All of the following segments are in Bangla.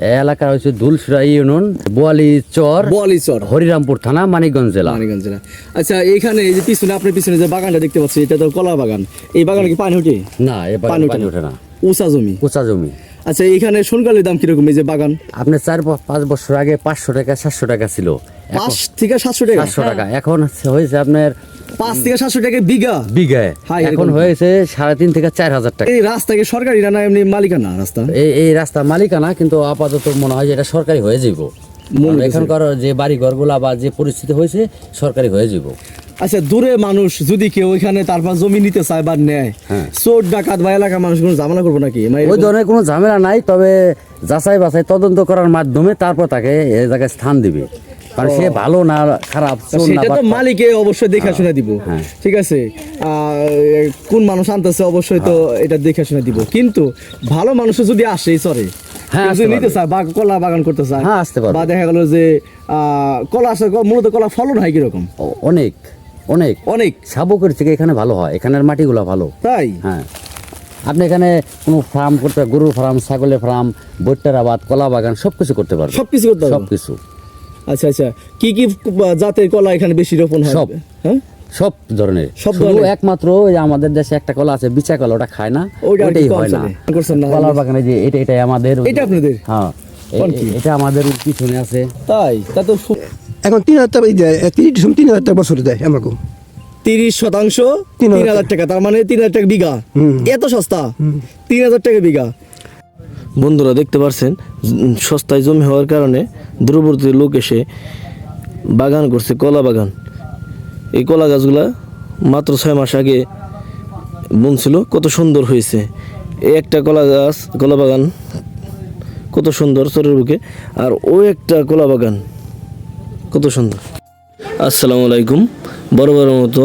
এলাকা হচ্ছে দুলসরা ইউনিয়ন বোয়ালি চর বোয়ালিচর। হরিরামপুর থানা মানিকগঞ্জ জেলা। মানিকগঞ্জ জেলা। আচ্ছা এখানে এই যে পিছনে আপনার পিছনে যে বাগানটা দেখতে পাচ্ছি এটা তো কলা বাগান। এই বাগানে কি পানি ওঠে না এই পানি ওঠে না। উঁচা জমি। উঁচা জমি। আচ্ছা এইখানে সোনকালের দাম কীরকম এই যে বাগান? আপনি চার পাঁচ বছর আগে পাঁচশো টাকা সাতশো টাকা ছিল। পাঁচ থেকে সাতশো টাকা? সাতশো টাকা। এখন হয়েছে আপনার পাঁচ থেকে সাতশো টাকা বিঘা? বিঘায় এখন হয়েছে সাড়ে তিন থেকে চার হাজার টাকা। এই রাস্তা কি সরকারি না এমনি মালিকানা রাস্তা? এই এই রাস্তা মালিকানা কিন্তু আপাতত মনে হয় যে এটা সরকারি হয়ে যাব মনে হচ্ছে। যে বাড়ি ঘরগুলা বা যে পরিস্থিতি হয়েছে সরকারি হয়ে যাব আচ্ছা দূরে মানুষ যদি কেউ ওইখানে তারপর জমি নিতে চায় বা নেয় হ্যাঁ। চোর ডাকাত বা এলাকার মানুষ কোনো ঝামেলা করব নাকি? ওই ধরনের কোনো ঝামেলা নাই তবে যাচাই বাছাই তদন্ত করার মাধ্যমে তারপর তাকে এই জায়গায় স্থান দিবে। কারণ সে ভালো না খারাপ সেটা তো মালিকে অবশ্যই দেখা শুনে দিব। হ্যাঁ। ঠিক আছে? কোন মানুষ আনতেছে অবশ্যই তো এটা দেখে শুনে দিব। কিন্তু ভালো মানুষ যদি আসে চরে হ্যাঁ, নিতে চায় বা কলা বাগান করতে চায় হ্যাঁ, আসতে পারবে। বা দেখা গেল যে আহ, কলা আসে মূলত কলা ফলন হয় কীরকম? অনেক। অনেক। অনেক। সাবকের থেকে এখানে ভালো হয় এখানের মাটিগুলো ভালো। তাই? হ্যাঁ। আপনি এখানে কোনো ফার্ম করতে গরুর ফার্ম ছাগলের ফার্ম বইটার আবাদ কলা বাগান সব কিছু করতে পারবেন। সবকিছু করতে সব কিছু আচ্ছা আচ্ছা। কি কি জাতের কলা এখানে বেশি রোপণ হয়? সব। হ্যাঁ? সব ধরনের। সব শুধু ধরনের? একমাত্র আমাদের দেশে একটা কলা আছে বিচা কলা ওটা খায় না। কি হয় না? কলার বাগানে যে এটা এটাই আমাদের। এটা আপনাদের? হ্যাঁ? এটা আমাদের পিছনে আছে। তাই? তা তো এখন তিন হাজার টাকা দেয় তিরিশ ডিসেম্বর তিন হাজার টাকা বছরে দেয় আমাকে তিরিশ শতাংশ তিন তিন হাজার হাজার টাকা তার মানে তিন হাজার টাকা বিঘা। এত সস্তা? তিন হাজার টাকা বিঘা। বন্ধুরা দেখতে পারছেন? সস্তায় জমি হওয়ার কারণে দূরবর্তী লোক এসে বাগান করছে কলা বাগান। এই কলা গাছগুলা মাত্র ছয় মাস আগে বুনছিল কত সুন্দর হয়েছে। এই একটা কলা গাছ কলা বাগান কত সুন্দর চরের বুকে। আর ও একটা কলা বাগান কত সুন্দর। আসসালামু আলাইকুম। বড় বড় মতো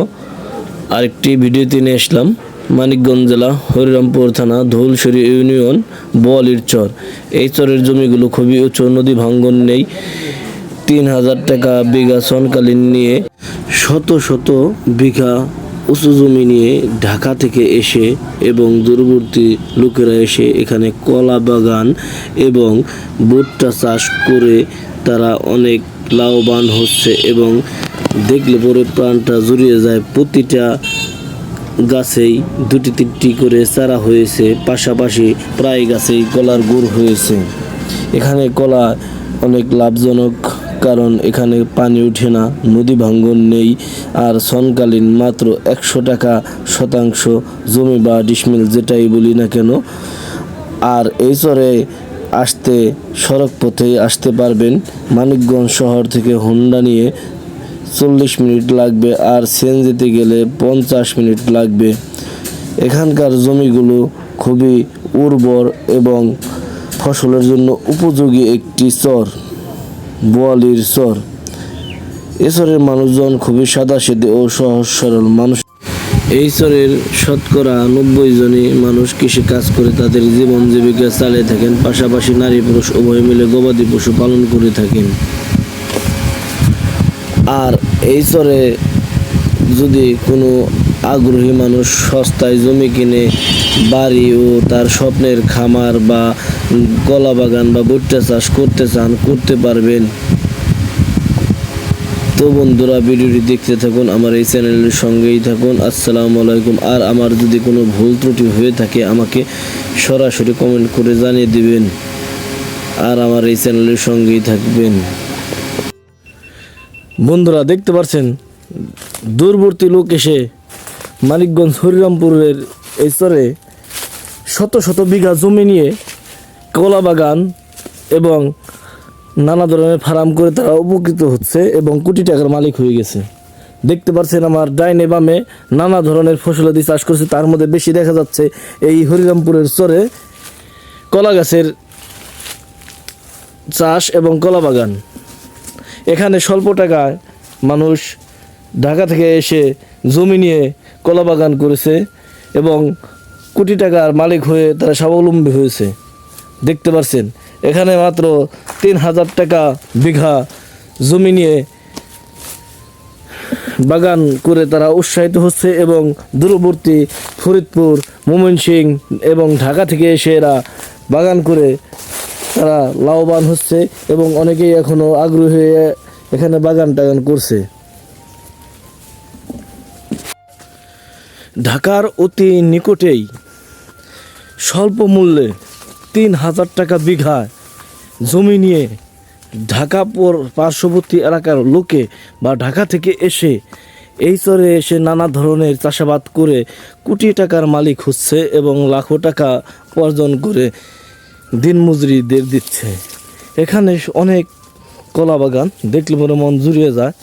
আরেকটি ভিডিওতে নিয়ে আসলাম মানিকগঞ্জ জেলা হরিরামপুর থানা ধৌলসরি ইউনিয়ন বোয়ালির চর। এই চরের জমিগুলো খুবই উঁচু নদী ভাঙ্গন নেই। তিন হাজার টাকা বিঘা সনকালীন নিয়ে শত শত বিঘা উঁচু জমি নিয়ে ঢাকা থেকে এসে এবং দূরবর্তী লোকেরা এসে এখানে কলা বাগান এবং ভুট্টা চাষ করে তারা অনেক লাভবান হচ্ছে এবং দেখলে পরে প্রাণটা জুড়িয়ে যায়। প্রতিটা গাছেই দুটি তিনটি করে চারা হয়েছে, পাশাপাশি প্রায় গাছেই কলার গুড় হয়েছে। এখানে কলা অনেক লাভজনক, কারণ এখানে পানি ওঠে না, নদী ভাঙ্গন নেই, আর সনকালীন মাত্র একশো টাকা শতাংশ জমি বা ডিসমিল যেটাই বলি না কেন। আর এই চরে আসতে সড়ক পথে আসতে পারবেন। মানিকগঞ্জ শহর থেকে হোন্ডা নিয়ে চল্লিশ মিনিট লাগবে আর সিএনজিতে গেলে পঞ্চাশ মিনিট লাগবে। এখানকার জমিগুলো খুবই উর্বর এবং ফসলের জন্য উপযোগী একটি চর, বোয়ালির চর। এচরের মানুষজন খুবই সাদাসিধে ও সহজ সরল মানুষ। এই চরের শতকরা নব্বই জনই মানুষ কৃষি কাজ করে তাদের জীবন জীবিকা চালিয়ে থাকেন, পাশাপাশি নারী পুরুষ উভয় মিলে গবাদি পশু পালন করে থাকেন। আর এই চরে যদি কোনো আগ্রহী মানুষ সস্তায় জমি কিনে, বাড়ি ও তার স্বপ্নের খামার বা কলা বাগান বা ভুট্টা চাষ করতে চান, করতে পারবেন। তো বন্ধুরা ভিডিওটি দেখতে থাকুন, আমার এই চ্যানেলের সঙ্গেই থাকুন। আসসালামু আলাইকুম। আর আমার যদি কোনো ভুল ত্রুটি হয়ে থাকে, আমাকে সরাসরি কমেন্ট করে জানিয়ে দিবেন। আর আমার এই চ্যানেলের সঙ্গেই থাকবেন। বন্ধুরা, দেখতে পাচ্ছেন? দূরবর্তী লোক এসে মানিকগঞ্জ হরিরামপুরের এই স্তরে শত শত বিঘা জমি নিয়ে কলা বাগান এবং নানা ধরনের ফার্ম করে তারা উপকৃত হচ্ছে এবং কোটি টাকার মালিক হয়ে গেছে। দেখতে পাচ্ছেন আমার ডাইনে বামে নানা ধরনের ফসলাদি চাষ করছে, তার মধ্যে বেশি দেখা যাচ্ছে এই হরিরামপুরের চরে কলা গাছের চাষ এবং কলা বাগান। এখানে স্বল্প টাকায় মানুষ ঢাকা থেকে এসে জমি নিয়ে কলা বাগান করেছে এবং কোটি টাকার মালিক হয়ে তারা স্বাবলম্বী হয়েছে। দেখতে পাচ্ছেন এখানে মাত্র তিন হাজার টাকা বিঘা জমি নিয়ে বাগান করে তারা উৎসাহিত হচ্ছে এবং দূরবর্তী ফরিদপুর ময়মনসিং এবং ঢাকা থেকে এসে এরা বাগান করে তারা লাভবান হচ্ছে এবং অনেকেই এখনও আগ্রহী হয়ে এখানে বাগান টাগান করছে। ঢাকার অতি নিকটেই স্বল্প মূল্যে তিন হাজার টাকা বিঘা জমি নিয়ে ঢাকা পর পার্শ্ববর্তী এলাকার লোকে বা ঢাকা থেকে এসে এই চরে এসে নানা ধরনের চাষাবাদ করে কোটি টাকার মালিক হচ্ছে এবং লাখো টাকা উপার্জন করে দিনমজুরিদের দিচ্ছে। এখানে অনেক কলা বাগান, দেখলে মনে মন জুড়িয়ে যায়।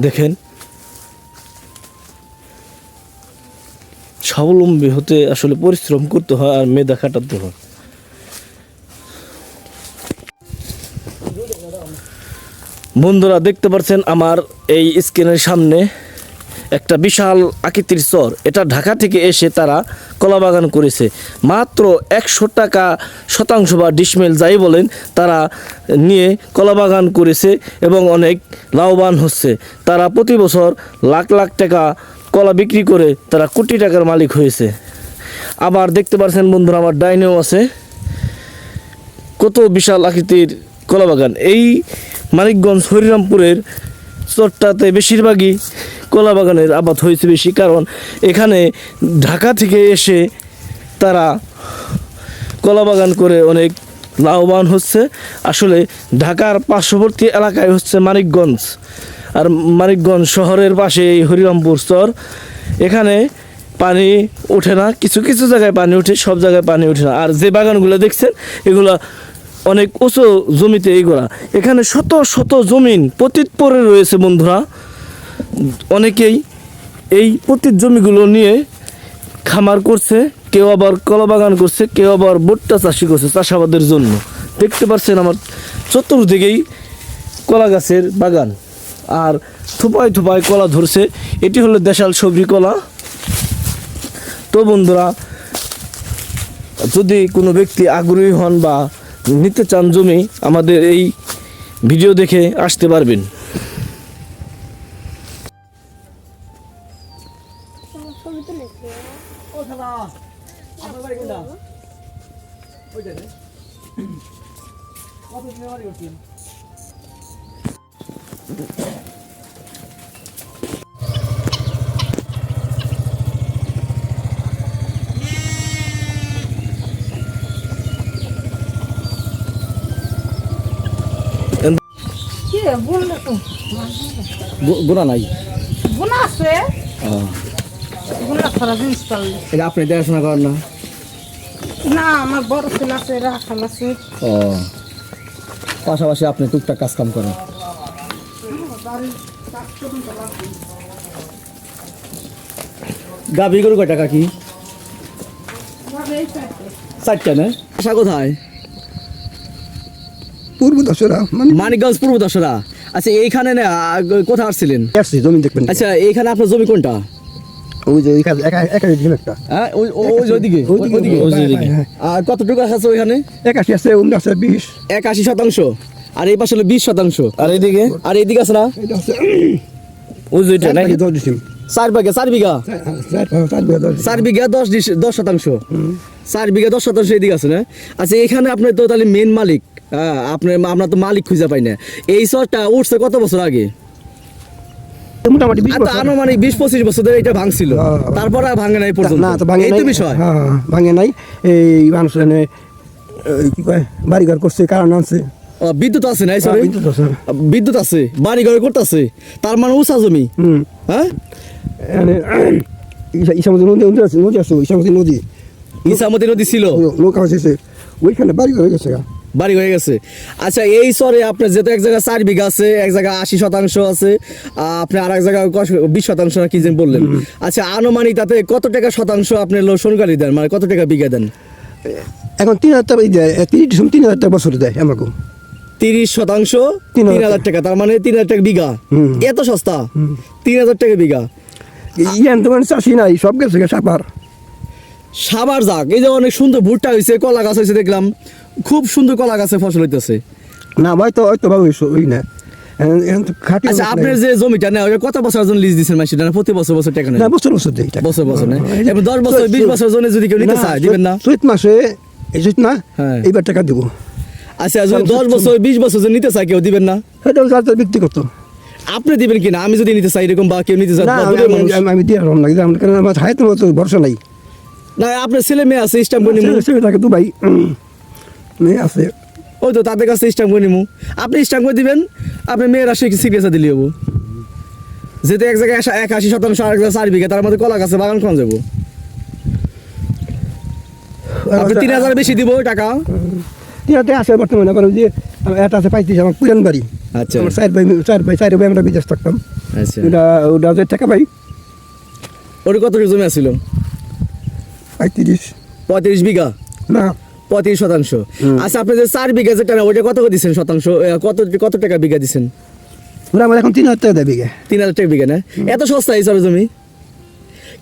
দেখেন। স্বাবলম্বী হতে আসলে পরিশ্রম করতে হয় আর মেধা খাটাতে হয়। বন্ধুরা দেখতে পাচ্ছেন আমার এই স্ক্রিনের সামনে একটা বিশাল আকৃতির চর। এটা ঢাকা থেকে এসে তারা কলা বাগান করেছে। মাত্র একশো টাকা শতাংশ বা ডিসমেল যাই বলেন, তারা নিয়ে কলা বাগান করেছে এবং অনেক লাভবান হচ্ছে। তারা প্রতি বছর লাখ লাখ টাকা কলা বিক্রি করে তারা কোটি টাকার মালিক হয়েছে। আবার দেখতে পাচ্ছেন বন্ধুরা আমার ডাইনেও আছে। কত বিশাল আকৃতির কলা বাগান এই মানিকগঞ্জ হরিরামপুরের চরটাতে বেশিরভাগই কলা বাগানের আবাদ হয়েছে বেশি, কারণ এখানে ঢাকা থেকে এসে তারা কলা বাগান করে অনেক লাভবান হচ্ছে। আসলে ঢাকার পার্শ্ববর্তী এলাকায় হচ্ছে মানিকগঞ্জ আর মানিকগঞ্জ শহরের পাশে এই হরিরামপুর স্তর এখানে পানি ওঠে না, কিছু কিছু জায়গায় পানি ওঠে, সব জায়গায় পানি ওঠে না। আর যে বাগানগুলো দেখছেন, এগুলো অনেক উঁচু জমিতে এইগুলা এখানে শত শত জমিন পতিত পরে রয়েছে বন্ধুরা। অনেকেই এই পতিত জমিগুলো নিয়ে খামার করছে, কেউ আবার কলা বাগান করছে, কেউ আবার ভুট্টা চাষি করছে চাষাবাদের জন্য। দেখতে পাচ্ছেন আমার চতুর্দিকেই কলা গাছের বাগান। আর থুপায় থুপায় কলা ধরছে। এটি হলো দেশাল সবজি কলা। তো বন্ধুরা, যদি কোনো ব্যক্তি আগ্রহী হন বা নিতে চান জমি আমাদের এই ভিডিও দেখে আসতে পারবেন। নাই? আছে। এটা আপনি দেখাশোনা করেন না? না আমার বড় ছেলে আছে রাখাল আছে। ও। পাশাপাশি আপনি টুকটাক কাজ কাম করেন। গাভি গরু কয় টাকা কি? চারটা। না? আশা কোথায়? পূর্ব দশরা মানে মানিকগঞ্জ পূর্ব দশরা আচ্ছা এইখানে না কোথায় আসছিলেন? আসছি জমি দেখবেন। আচ্ছা এইখানে আপনার জমি কোনটা? ওই যে একা একা একা একটা। হ্যাঁ ওই ওই- ওই ওইদিকে ওইদিকে, ওইদিকে। ওইদিকে। হ্যাঁ, আর কতটুকু আছে ওইখানে? আছে আছে শতাংশ। আর এই পাশে হলো বিশ শতাংশ। আর এইদিকে? আর এইদিকে আছে না? ওই যে ওইটা চার নাকি? বিঘা চার বিঘা? চার। চার বিঘা দশ দশ শতাংশ। চার বিঘা দশ শতাংশ এদিকে আছে না? আচ্ছা এখানে আপনি তো তাহলে মেন মালিক। হ্যাঁ আপনার আমরা তো মালিক খুঁজে পাই না। এই শহরটা উঠছে কত বছর আগে? মোটামুটি বিশ আর আনুমানিক বিশ পঁচিশ বছর ধরে এটা ভাঙছিল। হ্যাঁ। তারপর আর ভাঙে নাই পর্যন্ত। না তো ভাঙে এই তো বিষয়। হ্যাঁ হ্যাঁ, ভাঙে নাই। এই মানুষ কি কয় বাড়িঘর করছে কারণ আনছে। বিদ্যুৎ আছে না এই বিদ্যুৎ আছে। বিদ্যুৎ আছে বাড়ি ঘরে করতেছে। তার মানে উঁচা জমি। হ্যাঁ? ইসামতি নদী নদী আছে নদী আছে ইসামতি নদী। ইসামতি নদী ছিল। নৌকা হয়েছে ওইখানে বাড়ি হয়ে গেছে। বাড়ি হয়ে গেছে। আচ্ছা এই চরে আপনার যেহেতু এক জায়গায় চার বিঘা আছে এক জায়গায় আশি শতাংশ আছে আপনি আর এক জায়গায় বিশ শতাংশ না কি যেন বললেন। আচ্ছা আনুমানিক তাতে কত টাকা শতাংশ আপনি লোসনকারী দেন? মানে কত টাকা বিঘা দেন? এখন তিন হাজার টাকা তিরিশ তিন হাজার টাকা বছরে দেয় আমাকে তিরিশ শতাংশ তিন হাজার টাকা। তার মানে তিন হাজার টাকা বিঘা। এত সস্তা? তিন হাজার টাকা বিঘা। ইয়ান তো মানে চাষি নাই সব গেছে সাপার সাবার যাক এই যে অনেক সুন্দর ভুট্টা হয়েছে কলা গাছ হয়েছে দেখলাম। খুব সুন্দর কলা গাছে ফসল হইতেছে। না ভাই তো হয়তো ভাবে ওই না। আচ্ছা আপনার যে জমিটা না কত বছর জন্য লিজ দিচ্ছেন মাসি না প্রতি বছর বছর টাকা না বছর বছর দেয় বছর বছর নেয় এবার দশ বছর বিশ বছর জন্য যদি কেউ নিতে চায় দিবেন না? চৈত মাসে এই চৈত না হ্যাঁ। এইবার টাকা দেবো। আচ্ছা যদি দশ বছর বিশ বছর যদি নিতে চাই কেউ দিবেন না? সেটা আপনি দিবেন কিনা আমি যদি নিতে চাই এরকম বা কেউ নিতে চাই আমি- দূরের মানুষ। আমি- আমি দিয়ে রম লাগি আমার হায়াতের মতো ভরসা নাই। না আপনার ছেলে মেয়ে আছে ছেলে থাকে দুবাই। আছে। ওই তো তাদের কাছে স্টাম্প করে নিমু। আপনি স্টাম্প করে দিবেন আপনি মেয়েরা সিগনেচার দিলে হব? যেহেতু এক জায়গায় এক আশি শতাংশ আর এক চার বিঘা তার মধ্যে কলা গাছে বাগান কোন যাব? আপনি তিন হাজার বেশি দিব টাকা। টিয়াতে আছে বর্তমানে আবার যে আমার একটা আছে পাইতিস আমার পুরান বাড়ি। আচ্ছা। আমার চার ভাই চার ভাই চার ভাই আমরা বিদেশ থাকতাম। আচ্ছা। ওটা ওটা যে টাকা পাই ওর কত জমি আছিল? পঁয়ত্রিশ। পঁয়ত্রিশ বিঘা? না। পঁয়ত্রিশ শতাংশ। আচ্ছা আপনি যে চার বিঘা যে টাকা ওটা কত করে দিচ্ছেন শতাংশ? কত কত টাকা বিঘা দিচ্ছেন? ওরা আমার এখন তিন হাজার টাকা দেবে তিন হাজার টাকা বিঘা না? এত সস্তা এই চরে জমি?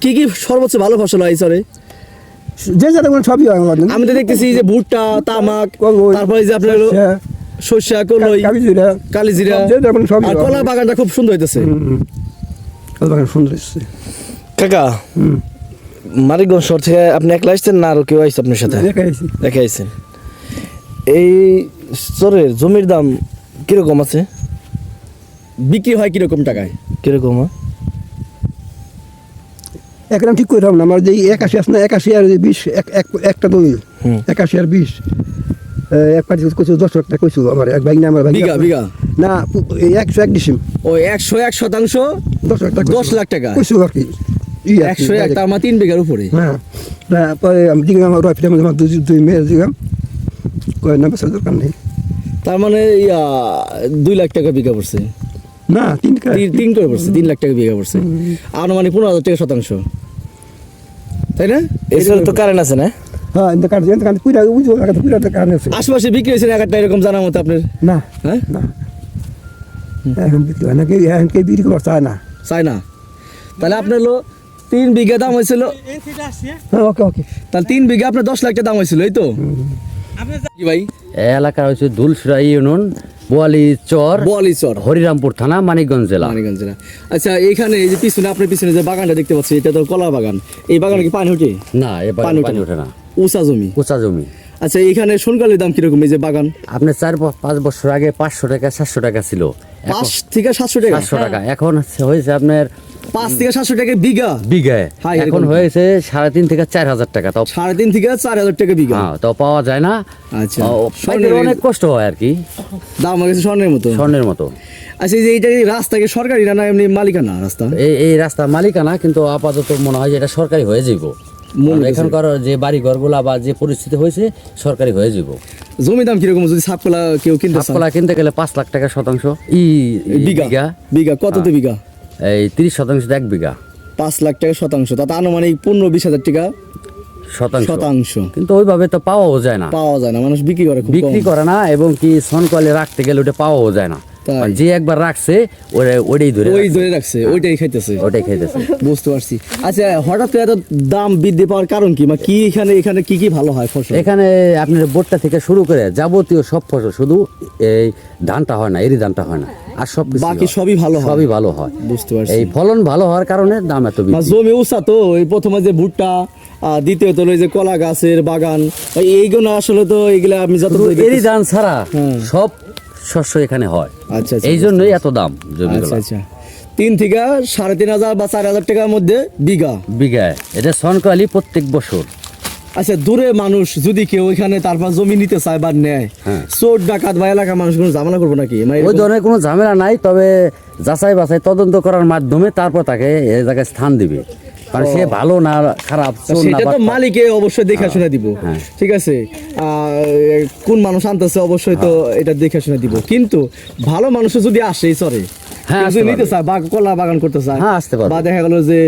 কি কি সর্বোচ্চ ভালো ফসল হয় এই চরে? যে যাতে কোনো সবই হয় আমি তো দেখতেছি যে ভুট্টা তামাক তারপরে যে আপনার শস্যা কলই কালিজিরা। সবই আর। কলা বাগানটা খুব সুন্দর হইতেছে। বাগান সুন্দর এসছে কাকা মারিগঞ্জ শহর থেকে আপনি একলা আসছেন না আরও কেউ আসছে আপনার সাথে? একা আইছেন। এই চরের জমির দাম কীরকম আছে? বিক্রি হয় কীরকম টাকায়? কীরকম একদম ঠিক করে না আমার যে একাশি আছে না একাশি আর বিশ এক এক- একটা দুই একাশি আর বিশ। এক পার্টি কইছো দশ টাকা কইছো আমার এক ভাই না আমার ভাই বিঘা, বিঘা? না একশো এক ডিসিম। ওই একশো এক শতাংশ? দশ লাখ টাকা দশ লাখ টাকা? কইছো আর কি, একশো এক তার মানে উপরে। হ্যাঁ। তারপরে আমি আমার দুই দুই মেয়ে দিলাম কয় না দরকার নেই। তার মানে ইয়া দুই লাখ টাকা বিঘা পড়ছে। না তিন তিন করে পড়ছে তিন লাখ টাকা বিঘা পড়ছে। আর মানে পনেরো হাজার টাকা শতাংশ। তাই না? এছাড়া তো কারেন্ট আছে না? হ্যাঁ কারেন্ট আশেপাশে বিক্রি হয়েছে একটা এরকম জানার মতো আপনার? না হ্যাঁ? না। এখন বিক্রি হয় না কে কে বিক্রি করতে চায় না। চায় না। তাহলে আপনার হলো তিন বিঘা দাম হয়েছিল। হ্যাঁ ওকে ওকে। তাহলে তিন বিঘা আপনার দশ লাখ টাকা দাম হয়েছিল এই তো? কি ভাই। এলাকার হচ্ছে দুলসুরা ইউনিয়ন বোয়ালি চর বোয়ালি চর। হরিরামপুর থানা মানিকগঞ্জ জেলা। মানিকগঞ্জ জেলা। আচ্ছা এখানে এই যে পিছনে আপনার পিছনে যে বাগানটা দেখতে পাচ্ছি এটা তো কলা বাগান। এই বাগানে কি পানি ওঠে? না পানি ওঠে না। উঁচা জমি। উঁচা জমি। আচ্ছা এখানে সোনকালের দাম কীরকম এই যে বাগান? আপনি চার পাঁচ বছর আগে পাঁচশো টাকা সাতশো টাকা ছিল। পাঁচ থেকে সাতশো টাকা? সাতশো টাকা। এখন হয়েছে আপনার পাঁচ থেকে সাতশো টাকা বিঘা? বিঘায় এখন হয়েছে সাড়ে তিন থেকে চার হাজার টাকা তাও সাড়ে তিন থেকে চার হাজার টাকা বিঘা। হ্যাঁ তাও পাওয়া যায় না। আচ্ছা। স্বর্ণের অনেক কষ্ট হয় আর কি। দাম হয়ে গেছে স্বর্ণের মতো। স্বর্ণের মতো। আচ্ছা এই যে এইটা রাস্তা কি সরকারি না এমনি মালিকানা রাস্তা? এই এই রাস্তা মালিকানা কিন্তু আপাতত মনে হয় যে এটা সরকারি হয়ে যাব হচ্ছে। এখানকার যে বাড়ি ঘরগুলা বা যে পরিস্থিতি হয়েছে সরকারি হয়ে যাব জমি দাম কীরকম যদি সাপকলা কেউ কিনতে সাপকলা কিনতে গেলে পাঁচ লাখ টাকা শতাংশ। ই বিঘা বিঘা। কততে বিঘা? এই তিরিশ শতাংশ এক বিঘা। পাঁচ লাখ টাকা শতাংশ। তাতে আনুমানিক পনেরো বিশ হাজার টাকা শতাংশ। শতাংশ। কিন্তু ওইভাবে তো পাওয়াও যায় না। পাওয়া যায় না। মানুষ বিক্রি করে বিক্রি করে না এবং কি সনকলে রাখতে গেলে ওটা পাওয়াও যায় না। যে একবার রাখছে ওটা ওটাই ধরে ওই ধরে রাখছে ওইটাই খাইতেছে। ওটাই খাইতেছে। বুঝতে পারছি। আচ্ছা হঠাৎ করে এত দাম বৃদ্ধি পাওয়ার কারণ কি? মানে কি এখানে এখানে কি কি ভালো হয় ফসল? এখানে আপনার বোটটা থেকে শুরু করে যাবতীয় সব ফসল শুধু এই ধানটা হয় না এরি ধানটা হয় না। আর সব বাকি সবই ভালো হয়। সবই ভালো হয়। বুঝতে পারছি। এই ফলন ভালো হওয়ার কারণে দাম এত জমি উঁচা তো এই প্রথমে যে ভুট্টা আহ, দ্বিতীয়ত হলো যে কলা গাছের বাগান এইগুলো আসলে তো এগুলা আমি যত এরি ধান ছাড়া সব শস্য এখানে হয়। আচ্ছা আচ্ছা এই জন্যই এত দাম জমিগুলো। আচ্ছা আচ্ছা। তিন থেকে সাড়ে তিন হাজার বা চার হাজার টাকার মধ্যে বিঘা। বিঘায়। এটা সনকালি প্রত্যেক বছর। আচ্ছা দূরে মানুষ যদি কেউ এখানে তারপর জমি নিতে চায় বা নেয় হ্যাঁ। চোর ডাকাত বা এলাকার মানুষ কোনো ঝামেলা করব নাকি? মানে ওই ধরনের কোনো ঝামেলা নাই তবে যাচাই বাছাই তদন্ত করার মাধ্যমে তারপর তাকে এই জায়গায় স্থান দিবে। কারণ সে ভালো না খারাপ সেটা তো মালিকে অবশ্যই দেখা শুনে দিব। হ্যাঁ। ঠিক আছে? কোন মানুষ আনতেছে অবশ্যই তো এটা দেখে শুনে দিব। কিন্তু ভালো মানুষ যদি আসে এই চরে হ্যাঁ, কেউ আসতে যদি নিতে চায় বা কলা বাগান করতে চায় হ্যাঁ, আসতে পারবে। বা দেখা গেল যে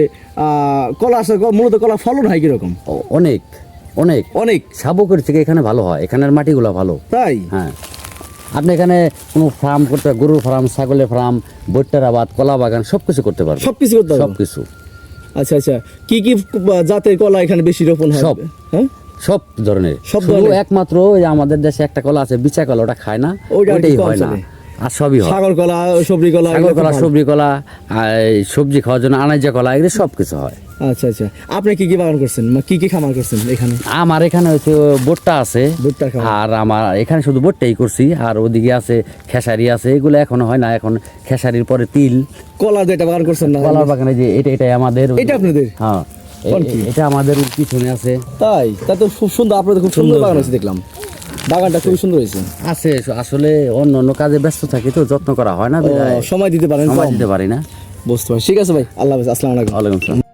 কলা আসলে মূলত কলা ফলন হয় কীরকম? অনেক অনেক। অনেক। থেকে এখানে ভালো হয় এখানের মাটিগুলো ভালো। তাই? হ্যাঁ। আপনি এখানে কোনো ফার্ম করতে গরুর ফার্ম ছাগলের ফার্ম ভুট্টার আবাদ কলা বাগান সব কিছু করতে পারবেন। সবকিছু করতে সব কিছু আচ্ছা আচ্ছা। কি কি জাতের কলা এখানে বেশি রোপণ হয়? সব। হ্যাঁ? সব ধরনের। সব একমাত্র ওই আমাদের দেশে একটা কলা আছে বিচা কলা ওটা খায় না। কম হয় না। আর সবই হয়। সাগর কলা সবজি কলা এগুলো কলা সবজি কলা আর সবজি খাওয়ার জন্য আনাজা কলা এগুলো সব কিছু হয়। আচ্ছা আচ্ছা। আপনি কি কি বাগান করছেন? কি কি খামার করছেন এখানে? আমার এখানে হচ্ছে বোটটা আছে। আর আমার এখানে শুধু বোটটাই করছি। আর ওদিকে আছে খেসারি আছে। এগুলো এখনও হয় না। এখন খেসারির পরে তিল। কলা যেটা বাগান করছেন না? কলার বাগানে যে এটা এটাই আমাদের। এটা আপনাদের? হ্যাঁ। এটা আমাদের পিছনে আছে। তাই? তা তো খুব সুন্দর। আপনাদের খুব সুন্দর। বাগান হয়েছে দেখলাম। বাগানটা খুবই সুন্দর হয়েছে। আছে আসলে অন্য অন্য কাজে ব্যস্ত থাকি তো যত্ন করা হয় না সময় দিতে পারেন সময় দিতে পারি না। বুঝতে পারছি। ঠিক আছে ভাই আল্লাহ হাফেজ আসসালামু আলাইকুম। ওয়ালাইকুম আসসালাম